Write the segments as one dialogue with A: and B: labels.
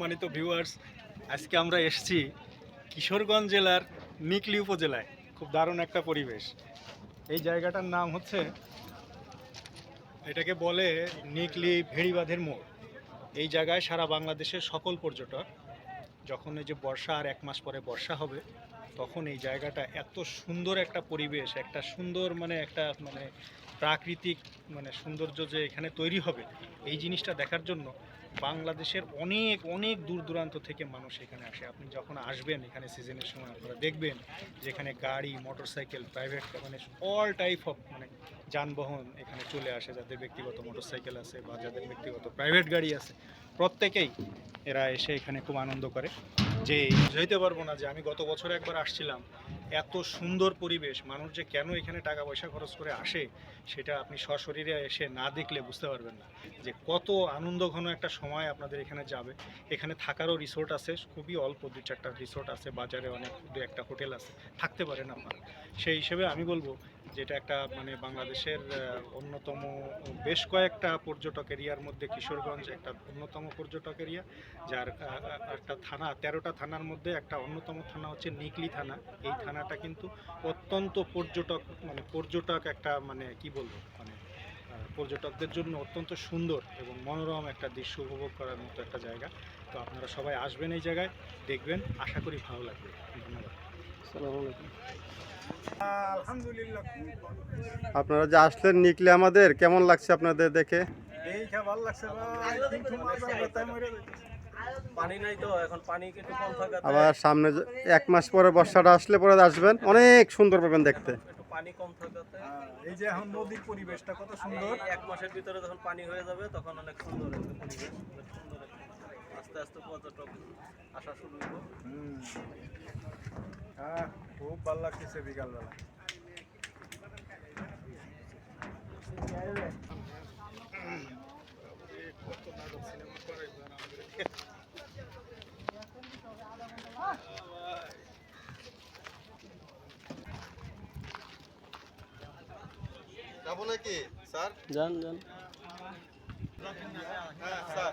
A: সম্মানিত ভিউয়ার্স আজকে আমরা এসেছি কিশোরগঞ্জ জেলার নিকলি উপজেলায়। খুব দারুণ একটা পরিবেশ। এই জায়গাটার নাম হচ্ছে, এটাকে বলে নিকলি ভেড়িবাঁধের মোড়। এই জায়গায় সারা বাংলাদেশের সকল পর্যটক, যখন এই যে বর্ষা আর এক মাস পরে বর্ষা হবে, তখন এই জায়গাটা এত সুন্দর একটা পরিবেশ, একটা সুন্দর মানে একটা মানে প্রাকৃতিক মানে সৌন্দর্য যে এখানে তৈরি হবে, এই জিনিসটা দেখার জন্য বাংলাদেশের অনেক অনেক দূর দূরান্ত থেকে মানুষ এখানে আসে। আপনি যখন আসবেন, এখানে সিজনের সময় আপনারা দেখবেন যেখানে গাড়ি মোটরসাইকেল প্রাইভেট মানে অল টাইপ অফ মানে যানবাহন এখানে চলে আসে, যাদের ব্যক্তিগত মোটরসাইকেল আছে বা যাদের ব্যক্তিগত প্রাইভেট গাড়ি আছে। প্রত্যেকেই এরা এসে এখানে খুব আনন্দ করে। যে, বুঝাইতে পারব না যে আমি গত বছর একবার আসছিলাম এত সুন্দর পরিবেশ, মানুষ যে কেন এখানে টাকা পয়সা খরচ করে আসে, সেটা আপনি সশরীরে এসে না দেখলে বুঝতে পারবেন না। যে কত আনন্দ ঘন একটা সময় আপনাদের এখানে যাবে। এখানে থাকারও রিসোর্ট আছে, খুবই অল্প দু চারটা রিসোর্ট আছে, বাজারে অনেক, দু একটা হোটেল আছে, থাকতে পারেন আপনারা। সেই হিসেবে আমি বলব যেটা একটা মানে বাংলাদেশের অন্যতম বেশ কয়েকটা পর্যটক এরিয়ার মধ্যে কিশোরগঞ্জ একটা অন্যতম পর্যটক এরিয়া, যার একটা থানা, তেরোটা থানার মধ্যে একটা অন্যতম থানা হচ্ছে নিকলি থানা। এই থানাটা কিন্তু অত্যন্ত পর্যটক মানে পর্যটক একটা মানে কি বলব মানে পর্যটকদের জন্য অত্যন্ত সুন্দর এবং মনোরম একটা দৃশ্য উপভোগ করার মতো একটা জায়গা। তো আপনারা সবাই আসবেন এই জায়গায়, দেখবেন, আশা করি ভালো লাগবে। ধন্যবাদ।
B: আপনারা যে আসলেন নিকলে আমাদের কেমন লাগছে আপনাদের দেখে?
C: দেখে ভালো লাগছে ভাই কিন্তু মারবার কথা মরে
D: পানি নাই তো এখন পানি একটু কম থাকাতে।
B: আবার সামনে যে- এক মাস পরে বর্ষাটা আসলে পরে আসবেন অনেক সুন্দর পাবেন দেখতে।
D: পানি কম থাকাতে।
C: এই যে এখন নদীর পরিবেশটা কত সুন্দর।
D: এক মাসের ভিতরে যখন পানি হয়ে যাবে তখন অনেক সুন্দর একটা পরিবেশ সুন্দর আস্তে আস্তে পর্যটক আসা শুরু হইব
C: হুম। হ্যাঁ খুব ভালো লাগতেছে বিকালবেলা।
B: যাব নাকি স্যার?
D: যান যান।
B: হ্যাঁ স্যার।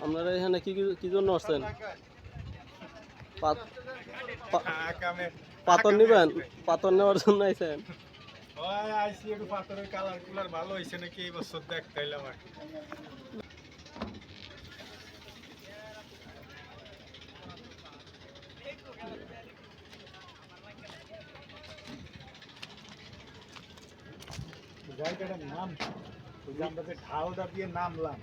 D: আপনারা এখানে কি কি- জন্য আসছেন? পাথর নিবেন? পাথর নেওয়ার জন্য আইছেন?
C: ভালো হয়েছে নাকি, এই বছর দেখতে এলাম আর জায়গাটার নাম আমরা যে ঢালটা দিয়ে নামলাম।